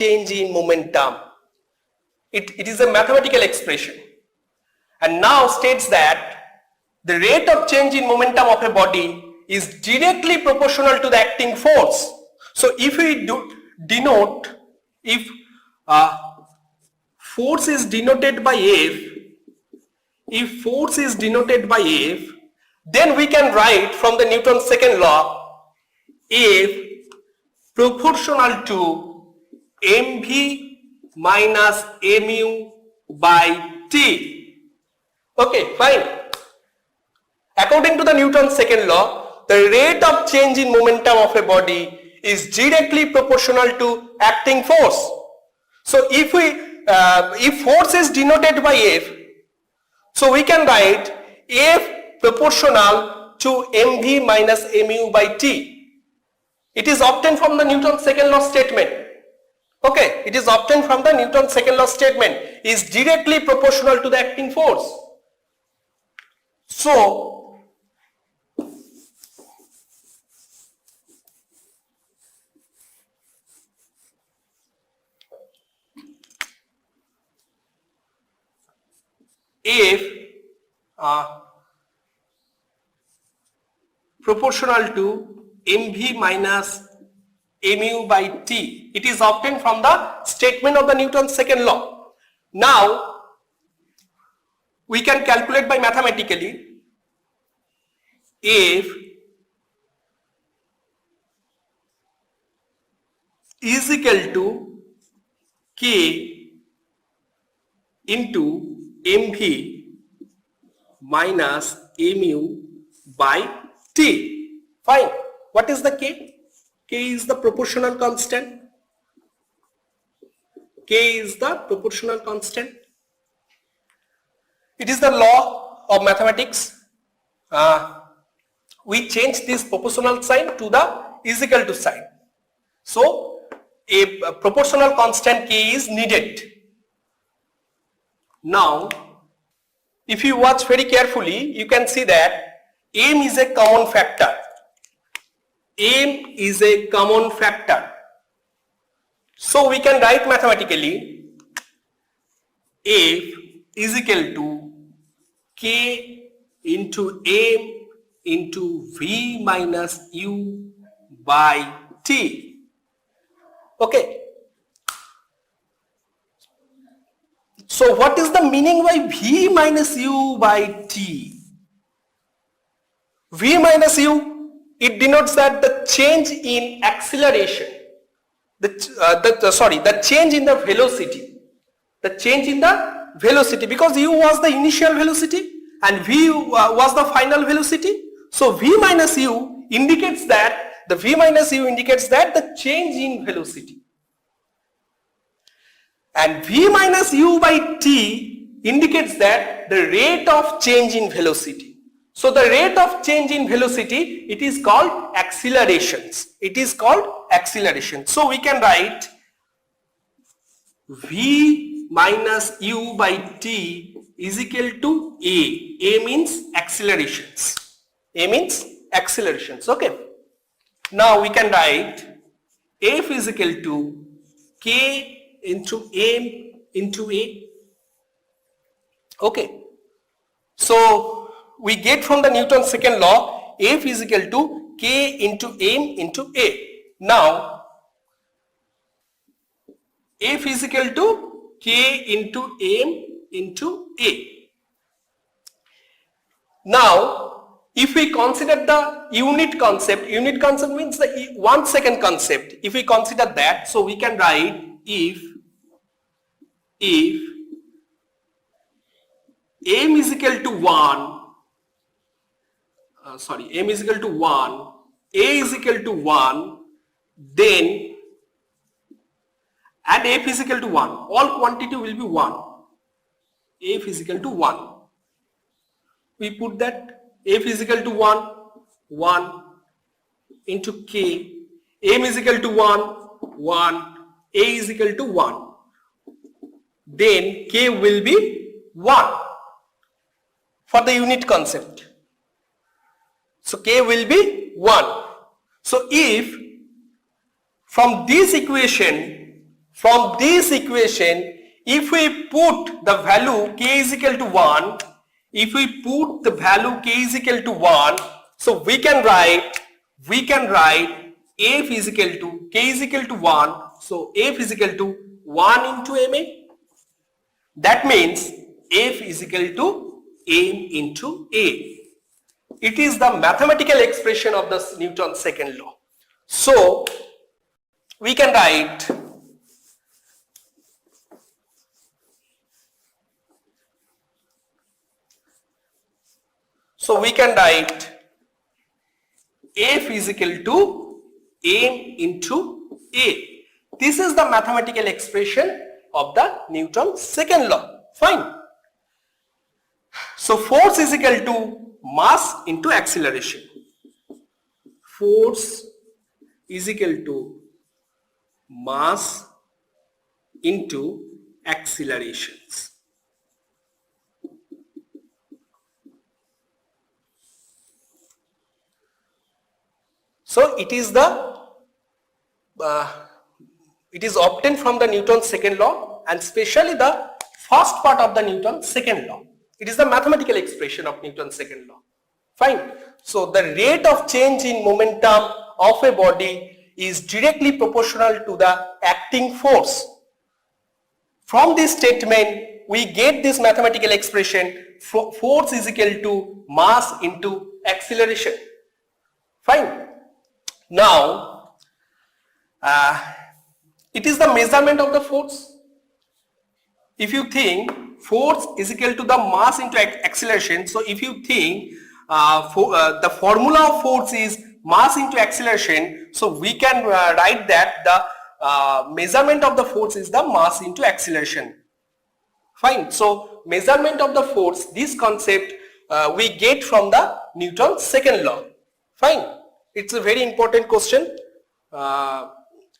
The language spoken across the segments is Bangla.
change in momentum. It, it is a mathematical expression. And now states that the rate of change in momentum of a body is directly proportional to the acting force. So if we do denote, if uh, force is denoted by F, if force is denoted by F, then we can write from the Newton's second law, F proportional to mv minus mu by t. Okay, fine. According to the Newton's second law, the rate of change in momentum of a body is directly proportional to acting force. So if we uh, if force is denoted by F, so we can write F proportional to mv minus mu by t. It is obtained from the Newton's second law statement. Okay, it is obtained from the Newton's second law statement is directly proportional to the acting force. So, if uh, proportional to mv minus mu by t. It is obtained from the statement of the Newton's second law. Now, we can calculate by mathematically if is equal to k into mv minus mu by t. Fine. What is the k? K is the proportional constant. K is the proportional constant. It is the law of mathematics. Uh, we change this proportional sign to the is equal to sign. So, a, a proportional constant K is needed. Now, if you watch very carefully, you can see that M is a common factor. M is a common factor. So we can write mathematically F is equal to K into M into V minus U by T. Okay. So what is the meaning by V minus U by T? V minus U, it denotes that the change in acceleration, the, uh, the, the- sorry, the change in the velocity, the change in the velocity because U was the initial velocity and V uh, was the final velocity. So V minus U indicates that, the V minus U indicates that the change in velocity and v minus u by t indicates that the rate of change in velocity. So the rate of change in velocity, it is called accelerations. It is called acceleration. So we can write v minus u by t is equal to a. a means accelerations. a means accelerations. Okay. Now we can write f is equal to k into m into a. Okay. So we get from the Newton's second law F is equal to K into m into a. Now F is equal to K into m into a. Now if we consider the unit concept, unit concept means the one second concept. If we consider that, so we can write if if m is equal to 1 uh, sorry m is equal to 1 a is equal to 1 then and f is equal to 1 all quantity will be 1 f is equal to 1 we put that f is equal to 1 1 into k. M is equal to 1 1 a is equal to 1 then k will be 1 for the unit concept. So k will be 1. So if from this equation From this equation, if we put the value k is equal to 1, if we put the value k is equal to 1, so we can write, we can write f is equal to, k is equal to 1, so f is equal to 1 into ma. That means f is equal to m into a. It is the mathematical expression of the Newton's second law. So, we can write So we can write F is equal to m into a. This is the mathematical expression of the Newton's second law. Fine. So force is equal to mass into acceleration. Force is equal to mass into accelerations. So it is the uh, it is obtained from the Newton's second law and especially the first part of the Newton's second law. It is the mathematical expression of Newton's second law. Fine. So the rate of change in momentum of a body is directly proportional to the acting force. From this statement, we get this mathematical expression force is equal to mass into acceleration. Fine. Now, uh, it is the measurement of the force. If you think force is equal to the mass into acceleration, so if you think uh, for, uh, the formula of force is mass into acceleration, so we can uh, write that the uh, measurement of the force is the mass into acceleration. Fine. So measurement of the force, this concept uh, we get from the Newton's second law. Fine. It's a very important question. Uh,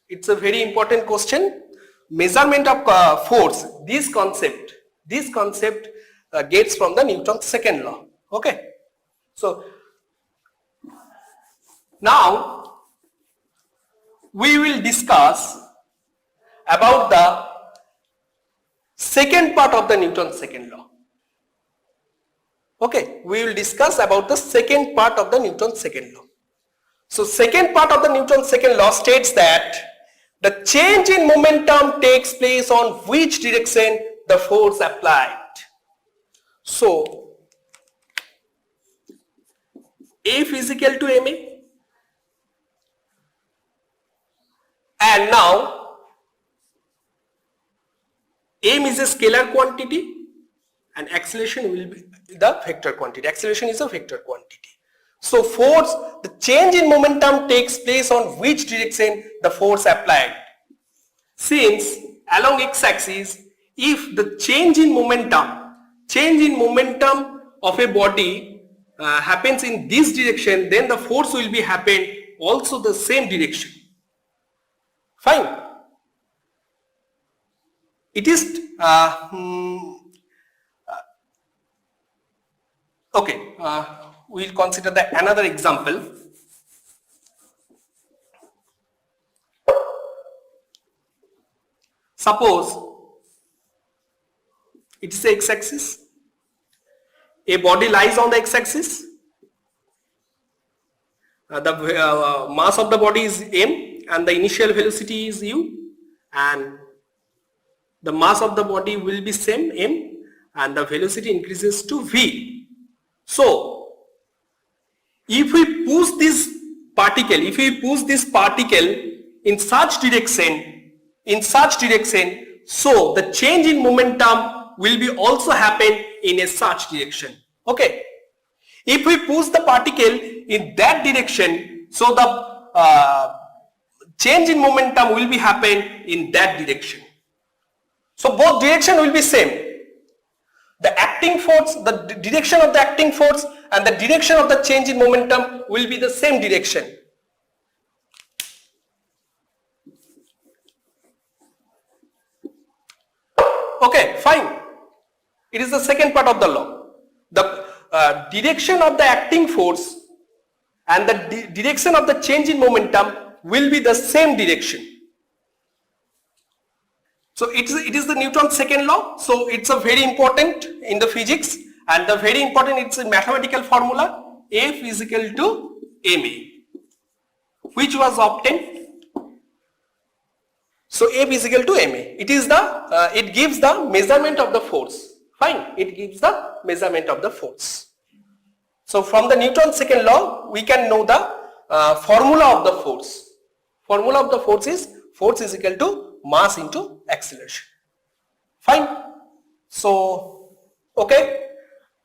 it's a very important question. Measurement of force, this concept, this concept uh, gets from the Newton's second law. Okay. So now we will discuss about the second part of the Newton's second law. Okay, we will discuss about the second part of the Newton's second law. So second part of the Newton's second law states that the change in momentum takes place on which direction the force applied. So F is equal to ma and now m is a scalar quantity and acceleration will be the vector quantity. Acceleration is a vector quantity. So force, the change in momentum takes place on which direction the force applied. Since along x-axis, if the change in momentum, change in momentum of a body uh, happens in this direction, then the force will be happen also the same direction. Fine. It is uh, hmm, uh, okay. Uh, we'll consider the another example. Suppose it is a x-axis. A body lies on the x-axis. Uh, the uh, mass of the body is m and the initial velocity is u and the mass of the body will be same m and the velocity increases to v. So, if we push this particle, if we push this particle in such direction, in such direction, so the change in momentum will be also happen in a such direction. Okay. If we push the particle in that direction, so the uh, change in momentum will be happen in that direction. So both direction will be same. The acting force, the direction of the acting force and the direction of the change in momentum will be the same direction. Okay, fine. It is the second part of the law. The uh, direction of the acting force and the di- direction of the change in momentum will be the same direction. So it is, it is the Newton's second law. So it's a very important in the physics and the very important it's a mathematical formula F is equal to ma which was obtained. So F is equal to ma. It is the, uh, it gives the measurement of the force. Fine. It gives the measurement of the force. So from the Newton's second law, we can know the uh, formula of the force. Formula of the force is force is equal to mass into acceleration. Fine. So, okay.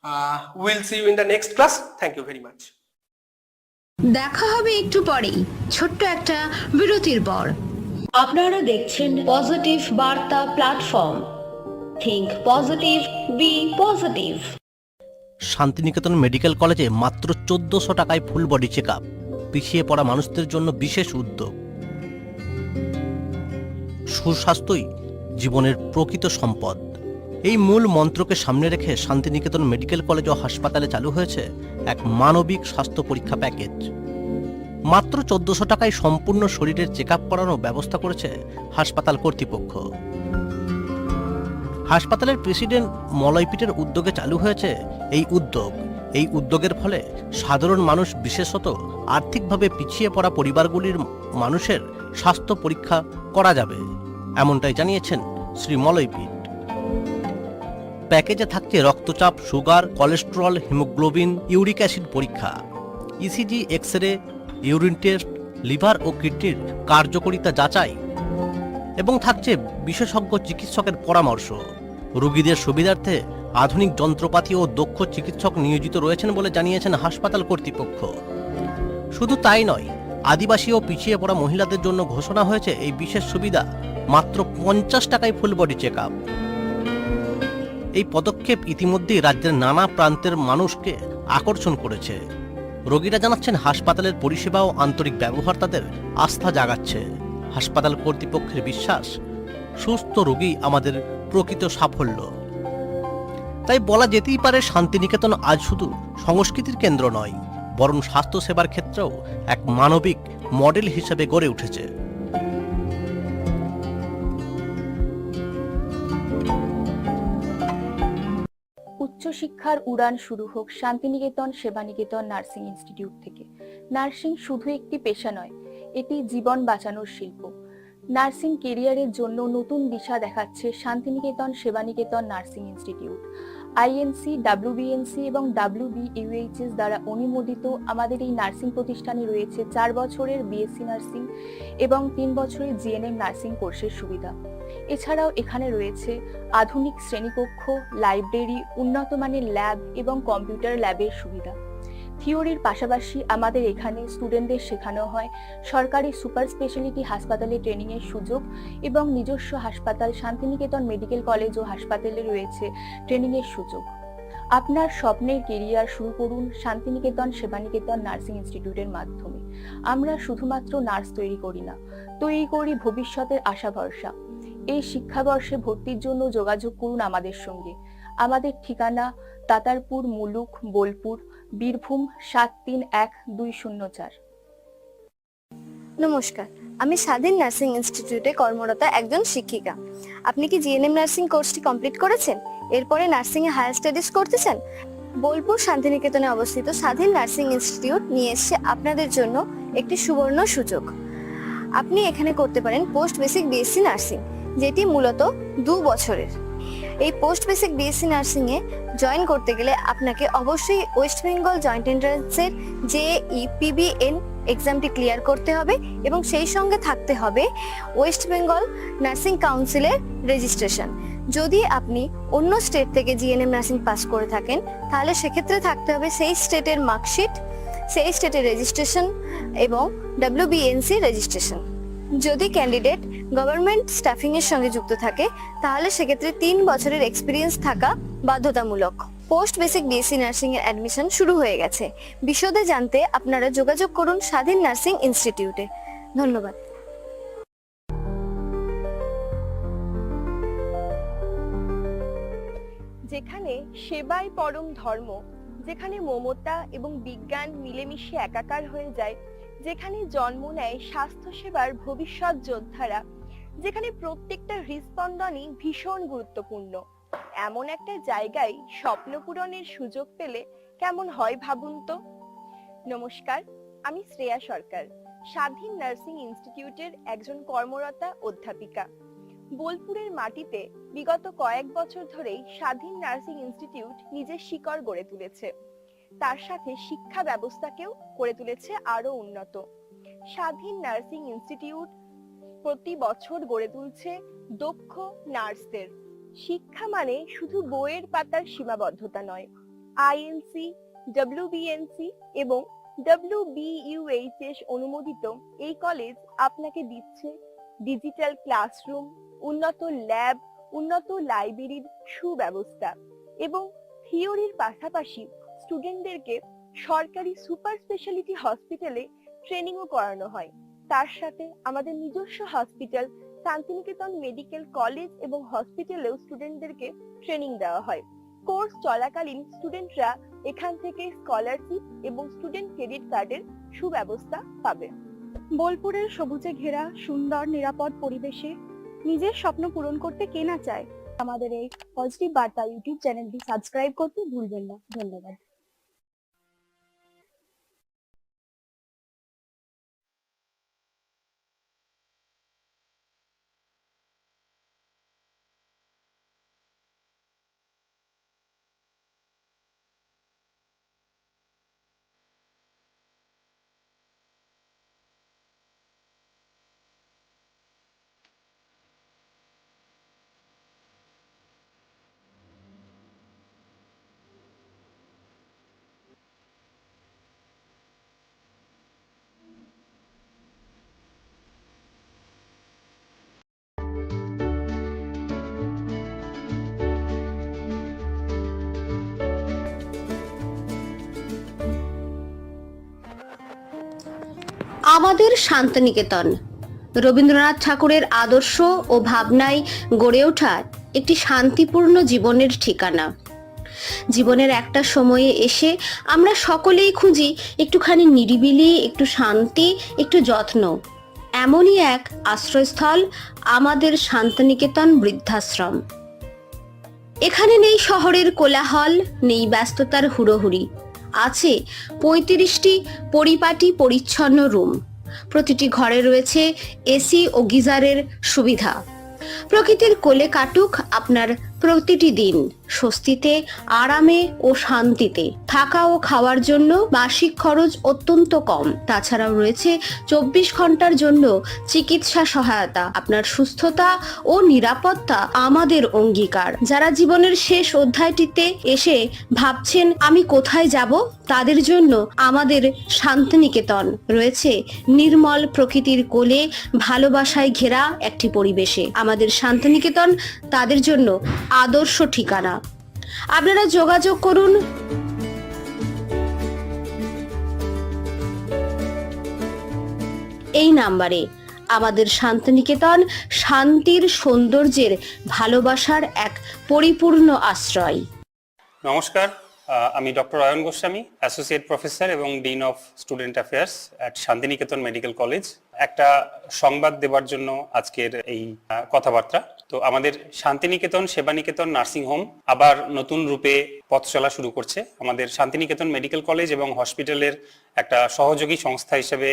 Uh, we'll see you in the next class. Thank you very much. দেখা হবে একটু পরেই ছোট্ট একটা বিরতির পর আপনারা দেখছেন পজিটিভ বার্তা platform think positive be positive Santiniketan medical কলেজে মাত্র চোদ্দশো টাকায় ফুল বডি চেক আপ পিছিয়ে পড়া মানুষদের জন্য বিশেষ উদ্যোগ। সুস্বাস্থ্যই জীবনের প্রকৃত সম্পদ। এই মূল মন্ত্রকে সামনে রেখে শান্তিনিকেতন মেডিকেল কলেজ ও হাসপাতালে চালু হয়েছে এক মানবিক স্বাস্থ্য পরীক্ষা প্যাকেজ। মাত্র চোদ্দশো টাকায় সম্পূর্ণ শরীরের চেক আপ করানোর ব্যবস্থা করেছে হাসপাতাল কর্তৃপক্ষ। হাসপাতালের প্রেসিডেন্ট মলয়পীঠের উদ্যোগে চালু হয়েছে এই উদ্যোগ। এই উদ্যোগের ফলে সাধারণ মানুষ বিশেষত আর্থিকভাবে পিছিয়ে পড়া পরিবারগুলির মানুষের স্বাস্থ্য পরীক্ষা করা যাবে, এমনটাই জানিয়েছেন শ্রী মলয়পীঠ। প্যাকেজে থাকছে রক্তচাপ, sugar, cholesterol, haemoglobin, uric acid পরীক্ষা। ECG X ray urine test, liver ও কিডনির কার্যকারিতা যাচাই এবং থাকছে বিশেষজ্ঞ চিকিৎসকের পরামর্শ। রোগীদের সুবিধার্থে আধুনিক যন্ত্রপাতি ও দক্ষ চিকিৎসক নিয়োজিত রয়েছেন বলে জানিয়েছেন হাসপাতাল কর্তৃপক্ষ। শুধু তাই নয়, আদিবাসী ও পিছিয়ে পড়া মহিলাদের জন্য ঘোষণা হয়েছে এই বিশেষ সুবিধা, মাত্র পঞ্চাশ টাকায় ফুল বডি চেক এই পদক্ষেপ ইতিমধ্যেই রাজ্যের নানা প্রান্তের মানুষকে আকর্ষণ করেছে। রোগীরা জানাচ্ছেন হাসপাতালের পরিষেবা ও আন্তরিক ব্যবহার তাদের আস্থা জাগাচ্ছে। হাসপাতাল কর্তৃপক্ষের বিশ্বাস, সুস্থ রোগী আমাদের প্রকৃত সাফল্য। তাই বলা যেতেই পারে শান্তিনিকেতন আজ শুধু সংস্কৃতির কেন্দ্র নয়, বরং স্বাস্থ্যসেবার ক্ষেত্রেও এক মানবিক মডেল হিসেবে গড়ে উঠেছে। উচ্চশিক্ষার উড়ান শুরু হোক শান্তিনিকেতন, সেবানিকেতন, নার্সিং ইনস্টিটিউট থেকে। নার্সিং শুধু একটি পেশা নয় এটি জীবন বাঁচানোর শিল্প। নার্সিং কেরিয়ারের জন্য নতুন দিশা দেখাচ্ছে Santiniketan Sebaniketan nursing institute. INC WBNC এবং ডাব্লিউবিইউএইচএস দ্বারা অনুমোদিত আমাদের এই নার্সিং প্রতিষ্ঠানে রয়েছে চার বছরের বিএসসি নার্সিং এবং তিন বছরের জিএনএম নার্সিং কোর্সের সুবিধা। এছাড়াও এখানে রয়েছে আধুনিক শ্রেণীকক্ষ, লাইব্রেরি উন্নত মানের ল্যাব এবং কম্পিউটার ল্যাবের সুবিধা। থিওরির পাশাপাশি আমাদের এখানে স্টুডেন্টদের শেখানো হয় সরকারি সুপার স্পেশালিটি হাসপাতালে ট্রেনিংয়ের সুযোগ এবং নিজস্ব হাসপাতাল, শান্তিনিকেতন মেডিকেল কলেজ ও হাসপাতালে রয়েছে ট্রেনিংয়ের সুযোগ। আপনার স্বপ্নের কেরিয়ার শুরু করুন শান্তিনিকেতন সেবানিকেতন নার্সিং ইনস্টিটিউটের মাধ্যমে। আমরা শুধুমাত্র নার্স তৈরি করি না, তৈরি করি ভবিষ্যতের আশা ভরসা। এই শিক্ষাবর্ষে ভর্তির জন্য যোগাযোগ করুন আমাদের সঙ্গে। আমাদের ঠিকানা তাতারপুর, মুলুক, বোলপুর বীরভূম সাত তিন এক দুই শূন্য চার। নমস্কার, আমি স্বাধীন নার্সিং ইনস্টিটিউটে কর্মরত একজন শিক্ষিকা। আপনি কি জিএনএম নার্সিং কোর্সটি কমপ্লিট করেছেন? এরপরে নার্সিং এ হায়ার স্টাডিজ করতে চান বোলপুর শান্তিনিকেতনে অবস্থিত স্বাধীন নার্সিং ইনস্টিটিউট নিয়ে এসেছে আপনাদের জন্য একটি সুবর্ণ সুযোগ। আপনি এখানে করতে পারেন পোস্ট বেসিক বিএসসি নার্সিং, যেটি মূলত দু বছরের। এই পোস্ট বেসিক বিএসসি নার্সিং এ জয়েন করতে গেলে আপনাকে অবশ্যই ওয়েস্ট বেঙ্গল জয়েন্ট এন্ট্রান্সের যে ইপিবিএন এক্সামটি ক্লিয়ার করতে হবে এবং সেই সঙ্গে থাকতে হবে ওয়েস্ট বেঙ্গল নার্সিং কাউন্সিলের রেজিস্ট্রেশন যদি আপনি অন্য স্টেট থেকে জিএনএম নার্সিং পাস করে থাকেন, তাহলে সেক্ষেত্রে থাকতে হবে সেই স্টেটের মার্কশিট সেই স্টেটের রেজিস্ট্রেশন এবং ডাব্লিউবিএনসি রেজিস্ট্রেশন যদি ক্যান্ডিডেট গভর্নমেন্ট স্টাফিং এর সঙ্গে যুক্ত থাকে, তাহলে সেক্ষেত্রে তিন বছরের এক্সপিরিয়েন্স থাকা বাধ্যতামূলক। পোস্ট বেসিক বিএসসি নার্সিং এর অ্যাডমিশন শুরু হয়ে গেছে। বিশদে জানতে আপনারা যোগাযোগ করুন স্বাধীন নার্সিং ইনস্টিটিউটে। ধন্যবাদ। যেখানে সেবাই পরম ধর্ম, যেখানে মমতা এবং বিজ্ঞান মিলেমিশে একাকার হয়ে যায়, যেখানে জন্ম নেয় স্বাস্থ্য সেবার ভবিষ্যৎ যোদ্ধারা, যেখানে প্রত্যেকটা হৃস্পন্দনই ভীষণ গুরুত্বপূর্ণ। এমন একটা জায়গায় স্বপ্ন পূরণের সুযোগ পেলে কেমন হয় ভাবুন তো? নমস্কার, আমি শ্রেয়া সরকার, স্বাধীন নার্সিং ইনস্টিটিউটের একজন কর্মরতা অধ্যাপিকা। বোলপুরের মাটিতে বিগত কয়েক বছর ধরেই স্বাধীন নার্সিং ইনস্টিটিউট নিজের শিকড় গড়ে তুলেছে। তার সাথে শিক্ষা ব্যবস্থাকেও করে তুলেছে আরও উন্নত। স্বাধীন নার্সিং ইনস্টিটিউট প্রতি বছর গড়ে তুলছে দক্ষ নার্সদের। শিক্ষা মানে শুধু বইয়ের পাতার সীমাবদ্ধতা নয়। আইএনসি ডব্লিউবিএনসি এবং ডব্লিউবিইউএইচএস অনুমোদিত এই কলেজ আপনাকে দিচ্ছে ডিজিটাল ক্লাসরুম উন্নত ল্যাব উন্নত লাইব্রেরির সুব্যবস্থা এবং থিওরির পাশাপাশি স্টুডেন্টদেরকে সরকারি সুপার স্পেশালিটি হসপিটালে ট্রেনিংও করানো হয়। তার সাথে আমাদের নিজস্ব হসপিটাল শান্তিনিকেতন মেডিকেল কলেজ এবং হসপিটালেও স্টুডেন্টদেরকে ট্রেনিং দেওয়া হয়। কোর্স চলাকালীন স্টুডেন্টরা এখান থেকে স্কলারশিপ এবং স্টুডেন্ট ক্রেডিট কার্ডের সুব্যবস্থা পাবে। বোলপুরের সবুজে ঘেরা, সুন্দর, নিরাপদ পরিবেশে নিজের স্বপ্ন পূরণ করতে কে না চায়? আমাদের এই পজিটিভ বার্তা ইউটিউব চ্যানেলটি সাবস্ক্রাইব করতে ভুলবেন না। ধন্যবাদ। আমাদের শান্তিনিকেতন। রবীন্দ্রনাথ ঠাকুরের আদর্শ ও ভাবনায় গড়ে ওঠা একটি শান্তিপূর্ণ জীবনের ঠিকানা। জীবনের একটা সময়ে এসে আমরা সকলেই খুঁজি একটুখানি নিরিবিলি, একটু শান্তি, একটু যত্ন। এমনই এক আশ্রয়স্থল আমাদের শান্তিনিকেতন বৃদ্ধাশ্রম। এখানে নেই শহরের কোলাহল, নেই ব্যস্ততার হুড়োহুড়ি। আছে পঁয়ত্রিশটি পরিপাটি পরিচ্ছন্ন রুম। প্রতিটি ঘরে রয়েছে এসি ও গিজারের সুবিধা। প্রকৃতির কোলে কাটুক আপনার প্রতিটি দিন। স্বস্তিতে, আরামে ও শান্তিতে। থাকা ও খাওয়ার জন্য মাসিক খরচ অত্যন্ত কম। তাছাড়াও রয়েছে চব্বিশ ঘণ্টার জন্য চিকিৎসা সহায়তা। আপনার সুস্থতা ও নিরাপত্তা আমাদের অঙ্গীকার। যারা জীবনের শেষ অধ্যায়টিতে এসে ভাবছেন, আমি কোথায় যাব? তাদের জন্য আমাদের শান্তিনিকেতন রয়েছে নির্মল প্রকৃতির কোলে, ভালোবাসায় ঘেরা একটি পরিবেশে। আমাদের শান্তিনিকেতন তাদের জন্য আদর্শ ঠিকানা। আপনারা যোগাযোগ করুন। এই নাম্বারে আমাদের শান্তিনিকেতন, শান্তির সৌন্দর্যের ভালোবাসার এক পরিপূর্ণ আশ্রয়। নমস্কার আমি doctor Ayan Goswami, associate professor এবং dean of student affairs at Santiniketan medical college. একটা সংবাদ দেওয়ার জন্য আজকের এই কথাবার্তা। তো আমাদের শান্তিনিকেতন, সেবানিকেতন নার্সিং হোম আবার নতুন রূপে পথ চলা শুরু করছে। আমাদের শান্তিনিকেতন মেডিকেল কলেজ এবং হসপিটালের একটা সহযোগী সংস্থা হিসেবে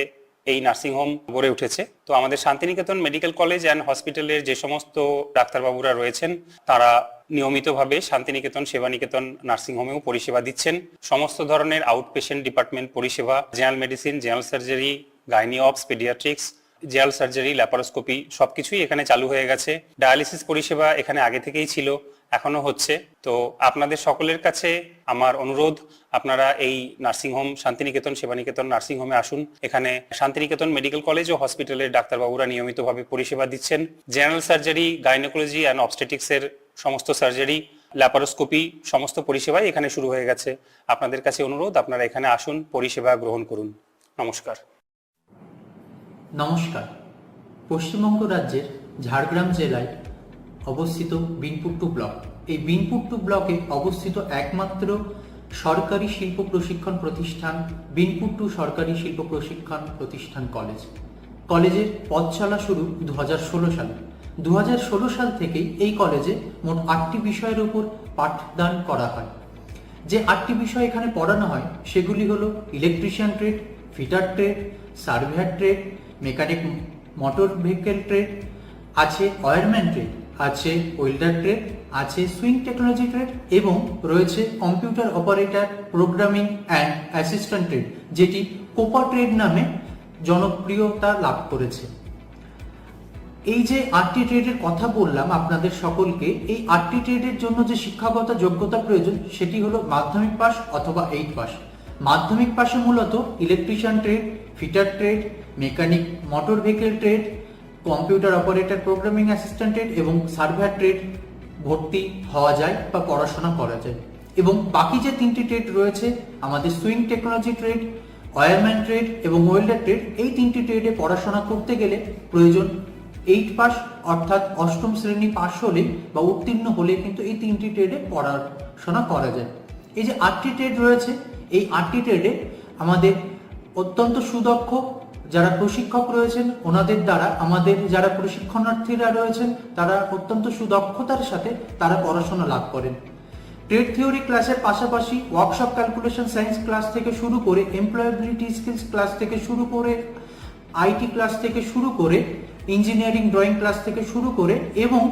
এই নার্সিং হোম গড়ে উঠেছে। তো আমাদের শান্তিনিকেতন মেডিকেল কলেজ অ্যান্ড হসপিটালের যে সমস্ত ডাক্তারবাবুরা রয়েছেন, তারা নিয়মিতভাবে শান্তিনিকেতন, সেবানিকেতন নার্সিং হোমেও পরিষেবা দিচ্ছেন। সমস্ত ধরনের আউটপেশেন্ট ডিপার্টমেন্ট পরিষেবা, general medicine, general surgery, gynae obs, paediatrics general surgery laparoscopy সবকিছুই এখানে চালু হয়ে গেছে। ডায়ালিসিস পরিষেবা এখানে আগে থেকেই ছিল, এখনও হচ্ছে। তো আপনাদের সকলের কাছে আমার অনুরোধ, আপনারা এই nursing home Santiniketan Sebaniketan nursing হোমে আসুন। এখানে শান্তিনিকেতন মেডিকেল কলেজ ও হসপিটালের ডাক্তারবাবুরা নিয়মিতভাবে পরিষেবা দিচ্ছেন। General surgery gynaecology and obstetrics এর সমস্ত সার্জারি ল্যাপারোস্কোপি সমস্ত পরিষেবাই এখানে শুরু হয়ে গেছে। আপনাদের কাছে অনুরোধ, আপনারা এখানে আসুন, পরিষেবা গ্রহণ করুন। নমস্কার। নমস্কার। পশ্চিমবঙ্গ রাজ্যের ঝাড়গ্রাম জেলায় অবস্থিত বিনপুট্টু ব্লক। এই বিনপুট্টু ব্লকে অবস্থিত একমাত্র সরকারি শিল্প প্রশিক্ষণ প্রতিষ্ঠান বিনপুট্টু সরকারি শিল্প প্রশিক্ষণ প্রতিষ্ঠান কলেজ। কলেজের পথ চলা শুরু দু হাজার ষোলো সালে। দু হাজার ষোলো সাল থেকেই এই কলেজে মোট আটটি বিষয়ের উপর পাঠদান করা হয়। যে আটটি বিষয় এখানে পড়ানো হয়, সেগুলি হলো electrician trade, fitter trade, surveyor trade mechanic motor vehicle trade, আছে ওয়ারম্যান ট্রেড, আছে ওয়েল্ডার ট্রেড, আছে সুইং টেকনোলজি ট্রেড এবং রয়েছে computer operator, programming and assistant trade, যেটি কোপা ট্রেড নামে জনপ্রিয়তা লাভ করেছে। এই যে আটটি ট্রেডের কথা বললাম আপনাদের সকলকে, এই আটটি ট্রেডের জন্য যে শিক্ষাগত যোগ্যতা প্রয়োজন, সেটি হলো মাধ্যমিক পাস অথবা এইট পাস মাধ্যমিক পাশে মূলত electrician trade fitter trade, mechanic motor vehicle trade, computer operator, programming assistant trade এবং সার্ভেয়ার ট্রেড ভর্তি হওয়া যায় বা পড়াশোনা করা যায়। এবং বাকি যে তিনটি ট্রেড রয়েছে, আমাদের sewing technology trade, wireman trade এবং ওয়েল্ডার ট্রেড, এই তিনটি ট্রেডে পড়াশোনা করতে গেলে প্রয়োজন এইট পাস, অর্থাৎ অষ্টম শ্রেণি পাস হলে বা উত্তীর্ণ হলে কিন্তু এই তিনটি ট্রেডে পড়াশোনা করা যায়। এই যে আটটি ট্রেড রয়েছে, এই আটটি ট্রেডে আমাদের অত্যন্ত সুদক্ষ যারা প্রশিক্ষক রয়েছেন, ওনাদের দ্বারা, আমাদের যারা প্রশিক্ষণার্থীরা রয়েছেন, তারা অত্যন্ত সুদক্ষতার সাথে তারা পড়াশোনা লাভ করেন। ট্রেড থিওরি ক্লাসের পাশাপাশি ওয়ার্কশপ ক্যালকুলেশন সায়েন্স ক্লাস থেকে শুরু করে এমপ্লয়াবিলিটি স্কিলস ক্লাস থেকে শুরু করে আইটি ক্লাস থেকে শুরু করে ইঞ্জিনিয়ারিং ড্রয়িং ক্লাস থেকে শুরু করে এবং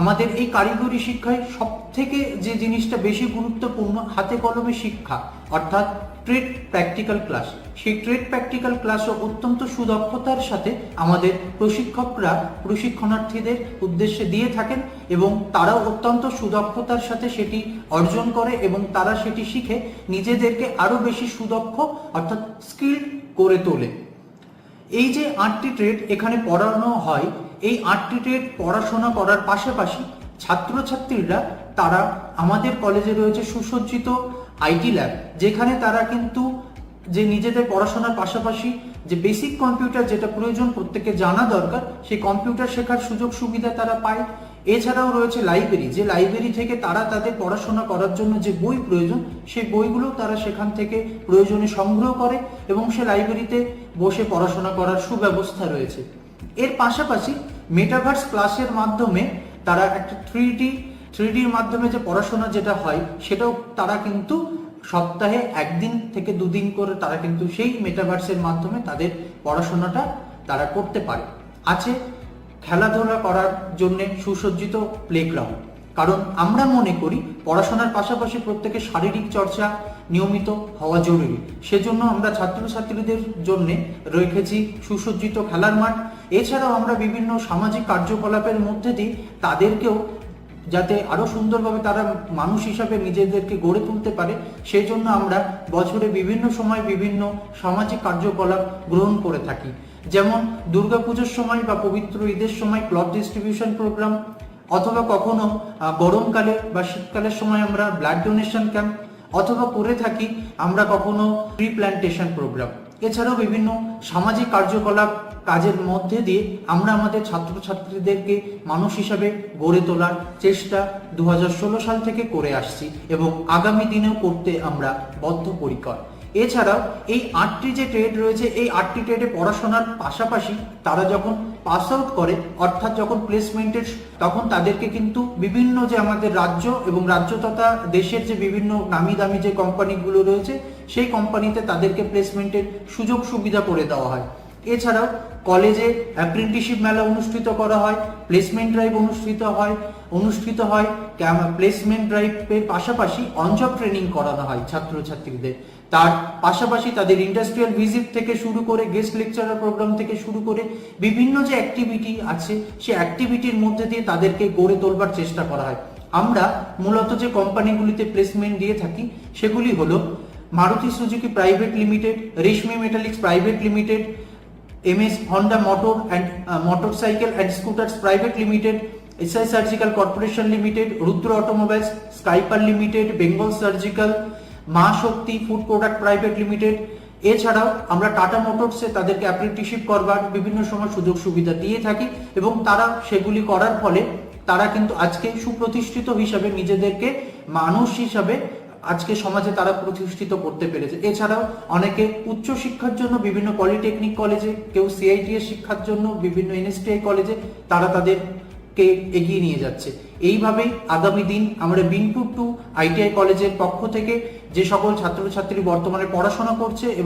আমাদের এই কারিগরি শিক্ষায় সব থেকে যে জিনিসটা বেশি গুরুত্বপূর্ণ, হাতে কলমে শিক্ষা, অর্থাৎ ট্রেড প্র্যাকটিক্যাল ক্লাস সেই ট্রেড প্র্যাকটিক্যাল ক্লাসও অত্যন্ত সুদক্ষতার সাথে আমাদের প্রশিক্ষকরা, প্রশিক্ষণার্থীদের উদ্দেশ্যে দিয়ে থাকেন এবং তারাও অত্যন্ত সুদক্ষতার সাথে সেটি অর্জন করে এবং তারা সেটি শিখে নিজেদেরকে আরও বেশি সুদক্ষ অর্থাৎ স্কিল করে তোলে। এই যে আটটি ট্রেড এখানে পড়ানো হয়, এই আটটি ট্রেড পড়াশোনা করার পাশাপাশি ছাত্রছাত্রীরা, তারা আমাদের কলেজে রয়েছে সুসজ্জিত আইটি ল্যাব যেখানে তারা কিন্তু যে নিজেদের পড়াশোনার পাশাপাশি যে বেসিক কম্পিউটার যেটা প্রয়োজন প্রত্যেকে জানা দরকার, সেই কম্পিউটার শেখার সুযোগ সুবিধা তারা পায়। এছাড়াও রয়েছে লাইব্রেরি যে লাইব্রেরি থেকে তারা তাদের পড়াশোনা করার জন্য যে বই প্রয়োজন, সেই বইগুলো তারা সেখান থেকে প্রয়োজনে সংগ্রহ করে এবং সে লাইব্রেরিতে বসে পড়াশোনা করার সুব্যবস্থা রয়েছে। এর পাশাপাশি মেটাভার্স ক্লাসের মাধ্যমে তারা একটা থ্রি ডি থ্রি ডির মাধ্যমে যে পড়াশোনা যেটা হয়, সেটাও তারা কিন্তু সপ্তাহে একদিন থেকে দুদিন করে তারা কিন্তু সেই মেটাভার্সের মাধ্যমে তাদের পড়াশোনাটা তারা করতে পারে। আছে খেলাধুলা করার জন্য সুসজ্জিত প্লেগ্রাউন্ড কারণ আমরা মনে করি পড়াশোনার পাশাপাশি প্রত্যেকের শারীরিক চর্চা নিয়মিত হওয়া জরুরি। সেজন্য আমরা ছাত্রছাত্রীদের জন্য রেখেছি সুসজ্জিত খেলার মাঠ। এছাড়াও আমরা বিভিন্ন সামাজিক কার্যকলাপের মধ্যে দিয়ে তাদেরকেও যাতে আরও সুন্দরভাবে তারা মানুষ হিসাবে নিজেদেরকে গড়ে তুলতে পারে সেই জন্য আমরা বছরে বিভিন্ন সময় বিভিন্ন সামাজিক কার্যকলাপ গ্রহণ করে থাকি। যেমন দুর্গাপুজোর সময় বা পবিত্র ঈদের সময় ক্লথ ডিস্ট্রিবিউশন প্রোগ্রাম অথবা কখনো গরমকালে বা শীতকালের সময় আমরা ব্লাড ডোনেশন ক্যাম্প অথবা করে থাকি আমরা কখনো ট্রি প্ল্যান্টেশন প্রোগ্রাম এছাড়াও বিভিন্ন সামাজিক কার্যকলাপ কাজের মধ্যে দিয়ে আমরা আমাদের ছাত্রছাত্রীদেরকে মানুষ হিসাবে গড়ে তোলার চেষ্টা দু হাজার ষোলো সাল থেকে করে আসছি এবং আগামী দিনেও করতে আমরা বদ্ধপরিকর। এছাড়াও এই আটটি যে ট্রেড রয়েছে, এই আটটি ট্রেডে পড়াশোনার পাশাপাশি তারা যখন পাস আউট করে, অর্থাৎ যখন প্লেসমেন্টের তখন তাদেরকে কিন্তু বিভিন্ন যে আমাদের রাজ্য এবং রাজ্য তথা দেশের যে বিভিন্ন নামি দামি যে কোম্পানিগুলো রয়েছে সেই কোম্পানিতে তাদেরকে প্লেসমেন্টের সুযোগ সুবিধা করে দেওয়া হয়। এছাড়াও কলেজে অ্যাপ্রেন্টিসশিপ মেলা অনুষ্ঠিত করা হয় প্লেসমেন্ট ড্রাইভ অনুষ্ঠিত হয় অনুষ্ঠিত হয় প্লেসমেন্ট ড্রাইভের পাশাপাশি অনজব ট্রেনিং করানো হয় ছাত্রছাত্রীদের। তার পাশাপাশি তাদের ইন্ডাস্ট্রিয়াল ভিজিট থেকে শুরু করে গেস্ট লেকচারার প্রোগ্রাম থেকে শুরু করে বিভিন্ন যে অ্যাক্টিভিটি আছে সেই অ্যাক্টিভিটির মধ্যে দিয়ে তাদেরকে গড়ে তোলবার চেষ্টা করা হয়। আমরা মূলত যে কোম্পানিগুলিতে প্লেসমেন্ট দিয়ে থাকি, সেগুলি হলো Maruti Suzuki private limited, Reshmi metallics private limited, MS Honda motor and motorcycle and scooters private limited, SI surgical corporation limited, Rudra automobiles, Skyper limited, Bengal surgical, Maa Shakti food product private limited. এছাড়াও আমরা টাটা মোটরসে তাদেরকে অ্যাপ্রেন্টিসশিপ করবার বিভিন্ন সময় সুযোগ সুবিধা দিয়ে থাকি এবং তারা সেগুলি করার ফলে তারা কিন্তু আজকে সুপ্রতিষ্ঠিত হিসাবে নিজেদেরকে মানুষ হিসাবে আজকে সমাজে তারা প্রতিষ্ঠিত করতে পেরেছে। এছাড়াও অনেকে উচ্চ শিক্ষার জন্য বিভিন্ন পলিটেকনিক কলেজে, কেউ সিআইটি এর শিক্ষার জন্য বিভিন্ন এনএসটিআই কলেজে তারা তাদেরকে এগিয়ে নিয়ে যাচ্ছে। এইভাবেই আগামী দিন আমরা বিনপুর টু আইটিআই কলেজের পক্ষ থেকে যে সকল ছাত্রছাত্রী বর্তমানে পড়াশোনা করছে এবং